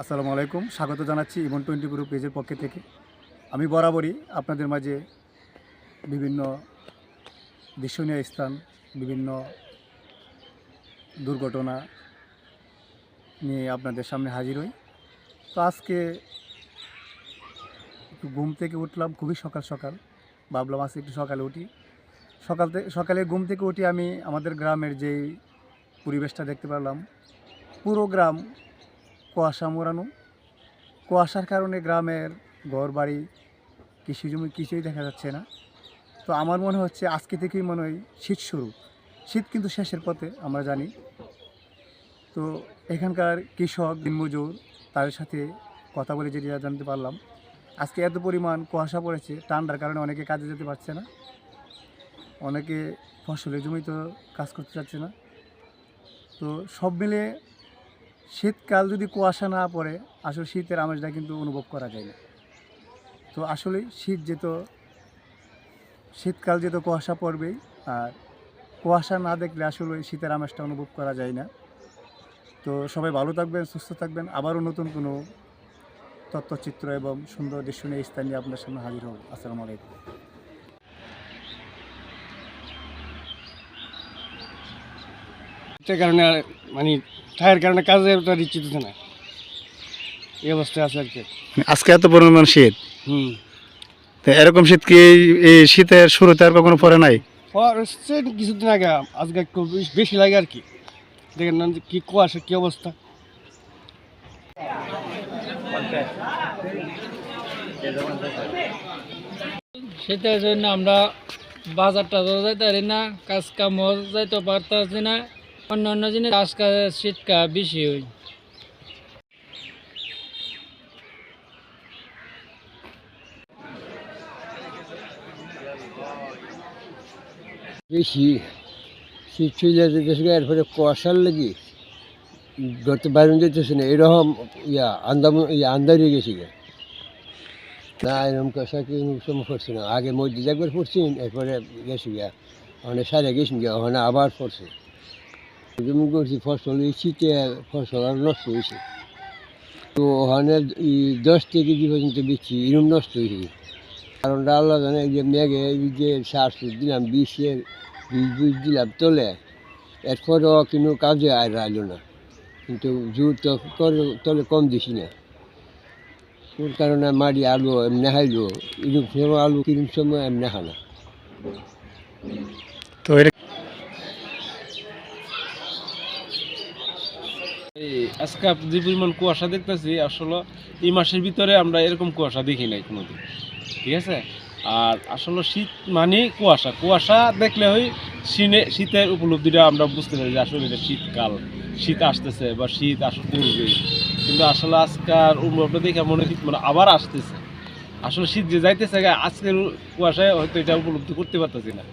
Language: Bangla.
আসসালামু আলাইকুম। স্বাগত জানাচ্ছি ইমন টোয়েন্টি গ্রুপ পেজের পক্ষে থেকে। আমি বরাবরই আপনাদের মাঝে বিভিন্ন দৃশ্যনীয় স্থান, বিভিন্ন দুর্ঘটনা নিয়ে আপনাদের সামনে হাজির হই। তো আজকে একটু ঘুম থেকে উঠলাম, খুবই সকাল সকাল। ভাবলাম আজকে একটু সকালে উঠি। সকাল থেকে সকালে ঘুম থেকে উঠি আমি আমাদের গ্রামের যেই পরিবেশটা দেখতে পারলাম পুরো গ্রাম কুয়াশা মোড়ানো। কুয়াশার কারণে গ্রামের ঘর বাড়ি কৃষি জমি কিছুই দেখা যাচ্ছে না। তো আমার মনে হচ্ছে আজকে থেকেই মনে হয় শীত শুরু। শীত কিন্তু শেষের পথে, আমরা জানি। তো এখানকার কৃষক দিনমজুর, তাদের সাথে কথা বলে যেটা জানতে পারলাম। আজকে এত পরিমাণ কুয়াশা পড়েছে, ঠান্ডার কারণে অনেকে কাজে যেতে পারছে না। অনেকে ফসলের জমিতে কাজ করতে চাচ্ছে না। তো সব মিলে শীতকাল যদি কুয়াশা না পড়ে, আসলে শীতের আমেজটা কিন্তু অনুভব করা যায় না। তো আসলে শীত যেত শীতকাল যেত কুয়াশা পড়বেই, আর কুয়াশা না দেখলে আসলে শীতের আমেজটা অনুভব করা যায় না। তো সবাই ভালো থাকবেন, সুস্থ থাকবেন। আবারও নতুন কোনো তথ্যচিত্র এবং সুন্দর স্থান নিয়ে আপনার সামনে হাজির হব। আসসালামু আলাইকুম। এটার কারণে আর মানে ঠায়ের কারণে কাজে ইচ্ছে দিচ্ছে না। এই অবস্থায় আছে আর কি। আজকে এত পরিমাণ শীত? হুম। তো এরকম শীত কি এই শীতের শুরুতে আর কখনো পড়ে নাই? হচ্ছে কিছুদিন আগে আজকে একটু বেশ- বেশি লাগে আর কি। দেখেন না যে কি কুয়াশা কি অবস্থা। সেটার জন্য আমরা বাজার টাজার যাইতে পারি না কাজ কামও যাইতে পারতেছি না। অন্য অন্য জিনিস কাজ শীতকাল বেশি হই বেশি শীত চলে এরপরে কুয়াশার লাগি ঘরতে বাইরে যেতেছে না, এরকম ইয়া আন্দাম, ইয়া আন্দারিয়ে গেছি। না, এরকম কুয়াশা কি সময় পড়ছে না। আগে মসজিদ একবার পড়ছি, এরপরে গেছি গিয়া ওখানে সারে গেছি গিয়া, ওখানে আবার পড়ছে। করছি ফসল শীতে ফসল আর নষ্ট হয়েছে তো ওখানে দশ থেকে কি পর্যন্ত বেশি এরকম নষ্ট হয়েছে কারণ আল্লাহ জানে যে মেঘে যে সার সুর দিলাম, বিষের বীজ বীজ দিলাম তোলে, এরপরেও কিন্তু কাজে আর আইলো না। কিন্তু জোর তো তলে কম দিছি না। ওর কারণে মারি আলু এমনি হাইলো এরকম আলু কিরম সময় এমনি হানা তো এটা এই আজকে যে পরিমাণ কুয়াশা দেখতেছি, আসলে এই মাসের ভিতরে আমরা এরকম কুয়াশা দেখি নাই কোনোদিন, ঠিক আছে? আর আসলে শীত মানে কুয়াশা। কুয়াশা দেখলে ওই শীনে শীতের উপলব্ধিটা আমরা বুঝতে পারি যে আসলে এটা শীতকাল। শীত আসতেছে বা শীত আস পড়বে কিন্তু আসলে আজকাল অনুভবটা দেখে মনে হয় মানে আবার আসতেছে। আসলে শীত যে যাইতেছে আজকের কুয়াশায় হয়তো এটা উপলব্ধি করতে পারতেছি না।